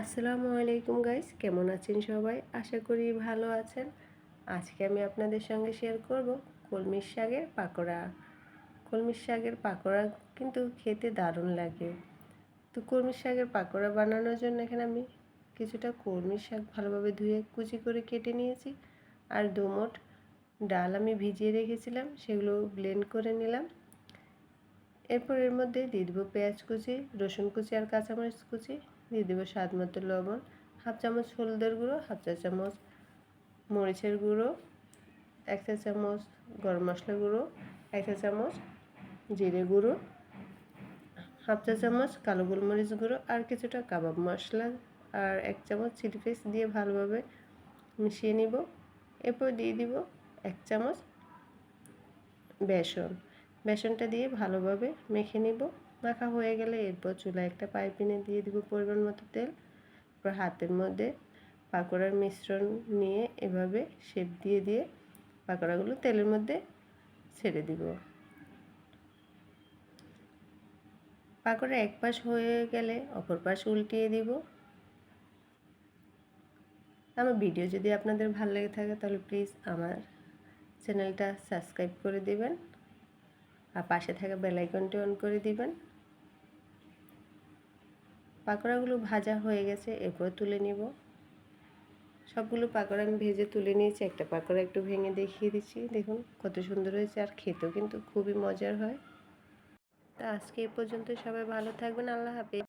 আসসালামু আলাইকুম গাইস, কেমন আছেন সবাই? আশা করি ভালো আছেন। আজকে আমি আপনাদের সঙ্গে শেয়ার করব কলমির শাকের পাকোড়া। কলমির শাকের পাকোড়া কিন্তু খেতে দারুণ লাগে। তো কলমির শাকের পাকোড়া বানানোর জন্য এখানে আমি কিছুটা কলমির শাক ভালোভাবে ধুয়ে কুচি করে কেটে নিয়েছি। আর দুমোট ডাল আমি ভিজিয়ে রেখেছিলাম, সেগুলো ব্লেন্ড করে নিলাম। এরপর এর মধ্যে দিয়ে দেবো পেঁয়াজ কুচি, রসুন কুচি আর কাঁচামরিচ কুচি। দিয়ে দেবো স্বাদ মতো লবণ, হাফ চামচ হলুদের গুঁড়ো, হাফ চা চামচ মরিচের গুঁড়ো, এক চা চামচ গরম মশলা গুঁড়ো, এক চা চামচ জিরে গুঁড়ো, হাফ চা চামচ কালো গোলমরিচ গুঁড়ো আর কিছুটা কাবাব মশলা আর এক চামচ চিলি ফ্লেক্স দিয়ে ভালোভাবে মিশিয়ে নিব। এরপর দিয়ে দিব এক চামচ বেসন। বেসনটা দিয়ে ভালোভাবে মেখে নিব। মাখা হয়ে গেলে এরপর চুলায় একটা পাইপিনে দিয়ে দিব পরিমাণ মতো তেল। এরপর হাতের মধ্যে পাকোড়ার মিশ্রণ নিয়ে এভাবে শেপ দিয়ে দিয়ে পাকোড়াগুলো তেলের মধ্যে ছেড়ে দিব। পাকোড়া এক পাশ হয়ে গেলে অপর পাশ উল্টিয়ে দিব। আমার ভিডিও যদি আপনাদের ভালো লেগে থাকে তাহলে প্লিজ আমার চ্যানেলটা সাবস্ক্রাইব করে দিবেন। আর পাশে থাকা বেলাইকনটি অন করে দিবেন। পাকোড়াগুলো ভাজা হয়ে গেছে, এরপর তুলে নিব। সবগুলো পাকোড়া আমি ভেজে তুলে নিয়েছি, একটা পাকোড়া একটু ভেঙে দেখিয়ে দিচ্ছি। দেখুন কত সুন্দর হয়েছে আর খেতেও কিন্তু খুবই মজার হয়। তা আজকে এ পর্যন্ত সবাই ভালো থাকবেন, আল্লাহ হাফিজ।